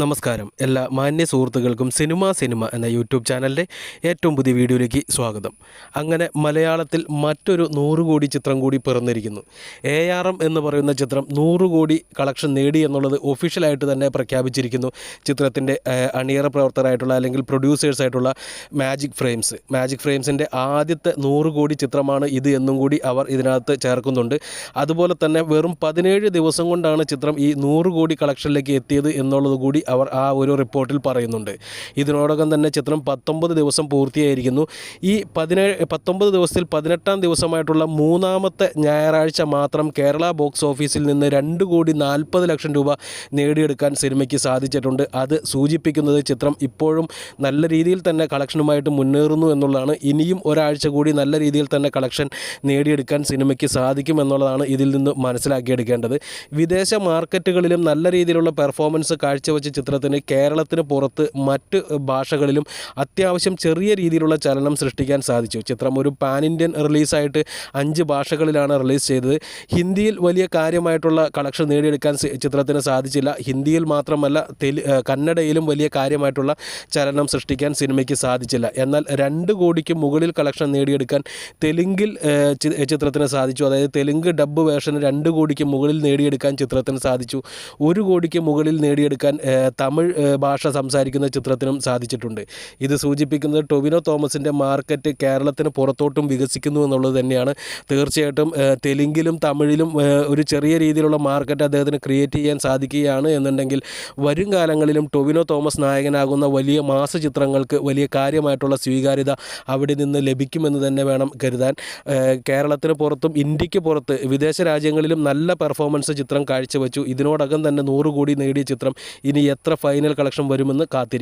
നമസ്കാരം. എല്ലാ മാന്യ സുഹൃത്തുക്കൾക്കും സിനിമ സിനിമ എന്ന യൂട്യൂബ് ചാനലിന്റെ ഏറ്റവും പുതിയ വീഡിയോയിലേക്ക് സ്വാഗതം. അങ്ങനെ മലയാളത്തിൽ മറ്റൊരു നൂറ് കോടി ചിത്രം കൂടി പിറന്നിരിക്കുന്നു. എ ആർ എം എന്ന് പറയുന്ന ചിത്രം നൂറ് കോടി കളക്ഷൻ നേടി എന്നുള്ളത് ഒഫീഷ്യലായിട്ട് തന്നെ പ്രഖ്യാപിച്ചിരിക്കുന്നു. ചിത്രത്തിന്റെ അണിയറ പ്രവർത്തകരായിട്ടുള്ള അല്ലെങ്കിൽ പ്രൊഡ്യൂസേഴ്സായിട്ടുള്ള മാജിക് ഫ്രെയിംസ്. മാജിക് ഫ്രെയിംസിന്റെ ആദ്യത്തെ നൂറ് കോടി ചിത്രമാണ് ഇത് എന്നും കൂടി അവർ ഇതിനകത്ത് ചേർക്കുന്നുണ്ട്. അതുപോലെ തന്നെ വെറും പതിനേഴ് ദിവസം കൊണ്ടാണ് ചിത്രം ഈ നൂറ് കോടി കളക്ഷനിലേക്ക് എത്തിയത് എന്നുള്ളത് കൂടി അവർ ആ ഒരു റിപ്പോർട്ടിൽ പറയുന്നുണ്ട്. ഇതിനോടകം തന്നെ ചിത്രം പത്തൊമ്പത് ദിവസം പൂർത്തിയായിരിക്കുന്നു. ഈ പതിനേഴ് പത്തൊമ്പത് ദിവസത്തിൽ പതിനെട്ടാം ദിവസമായിട്ടുള്ള മൂന്നാമത്തെ ഞായറാഴ്ച മാത്രം കേരള ബോക്സ് ഓഫീസിൽ നിന്ന് രണ്ട് കോടി നാൽപ്പത് ലക്ഷം രൂപ നേടിയെടുക്കാൻ സിനിമയ്ക്ക് സാധിച്ചിട്ടുണ്ട്. അത് സൂചിപ്പിക്കുന്നത് ചിത്രം ഇപ്പോഴും നല്ല രീതിയിൽ തന്നെ കളക്ഷനുമായിട്ട് മുന്നേറുന്നു എന്നുള്ളതാണ്. ഇനിയും ഒരാഴ്ച കൂടി നല്ല രീതിയിൽ തന്നെ കളക്ഷൻ നേടിയെടുക്കാൻ സിനിമയ്ക്ക് സാധിക്കും എന്നുള്ളതാണ് ഇതിൽ നിന്ന് മനസ്സിലാക്കിയെടുക്കേണ്ടത്. വിദേശ മാർക്കറ്റുകളിലും നല്ല രീതിയിലുള്ള പെർഫോമൻസ് കാഴ്ചവെച്ച ചിത്രത്തിന് കേരളത്തിന് പുറത്ത് മറ്റ് ഭാഷകളിലും അത്യാവശ്യം ചെറിയ രീതിയിലുള്ള ചലനം സൃഷ്ടിക്കാൻ സാധിച്ചു. ചിത്രം ഒരു പാൻ ഇന്ത്യൻ റിലീസായിട്ട് അഞ്ച് ഭാഷകളിലാണ് റിലീസ് ചെയ്തത്. ഹിന്ദിയിൽ വലിയ കാര്യമായിട്ടുള്ള കളക്ഷൻ നേടിയെടുക്കാൻ ചിത്രത്തിന് സാധിച്ചില്ല. ഹിന്ദിയിൽ മാത്രമല്ല തെലു കന്നഡയിലും വലിയ കാര്യമായിട്ടുള്ള ചലനം സൃഷ്ടിക്കാൻ സിനിമയ്ക്ക് സാധിച്ചില്ല. എന്നാൽ രണ്ട് കോടിക്ക് മുകളിൽ കളക്ഷൻ നേടിയെടുക്കാൻ തെലുങ്കിൽ ചിത്രത്തിന് സാധിച്ചു. അതായത് തെലുങ്ക് ഡബ്ബ് വേർഷന് രണ്ട് കോടിക്ക് മുകളിൽ നേടിയെടുക്കാൻ ചിത്രത്തിന് സാധിച്ചു. ഒരു കോടിക്ക് മുകളിൽ നേടിയെടുക്കാൻ തമിഴ് ഭാഷ സംസാരിക്കുന്ന ചിത്രത്തിനും സാധിച്ചിട്ടുണ്ട്. ഇത് സൂചിപ്പിക്കുന്നത് ടൊവിനോ തോമസിന്റെ മാർക്കറ്റ് കേരളത്തിന് പുറത്തോട്ടും വികസിക്കുന്നു എന്നുള്ളത് തന്നെയാണ്. തീർച്ചയായിട്ടും തെലുങ്കിലും തമിഴിലും ഒരു ചെറിയ രീതിയിലുള്ള മാർക്കറ്റ് അദ്ദേഹത്തിന് ക്രിയേറ്റ് ചെയ്യാൻ സാധിക്കുകയാണ് എന്നുണ്ടെങ്കിൽ വരും കാലങ്ങളിലും ടൊവിനോ തോമസ് നായകനാകുന്ന വലിയ മാസ ചിത്രങ്ങൾക്ക് വലിയ കാര്യമായിട്ടുള്ള സ്വീകാര്യത അവിടെ നിന്ന് ലഭിക്കുമെന്ന് തന്നെ വേണം കരുതാൻ. കേരളത്തിന് പുറത്തും ഇന്ത്യയ്ക്ക് പുറത്ത് വിദേശ രാജ്യങ്ങളിലും നല്ല പെർഫോമൻസ് ചിത്രം കാഴ്ചവെച്ചു. ഇതിനോടകം തന്നെ നൂറ് കോടി നേടിയ ചിത്രം ഇനി എത്ര ഫൈനൽ കളക്ഷൻ വരുമെന്ന് കാത്തിരിക്കും.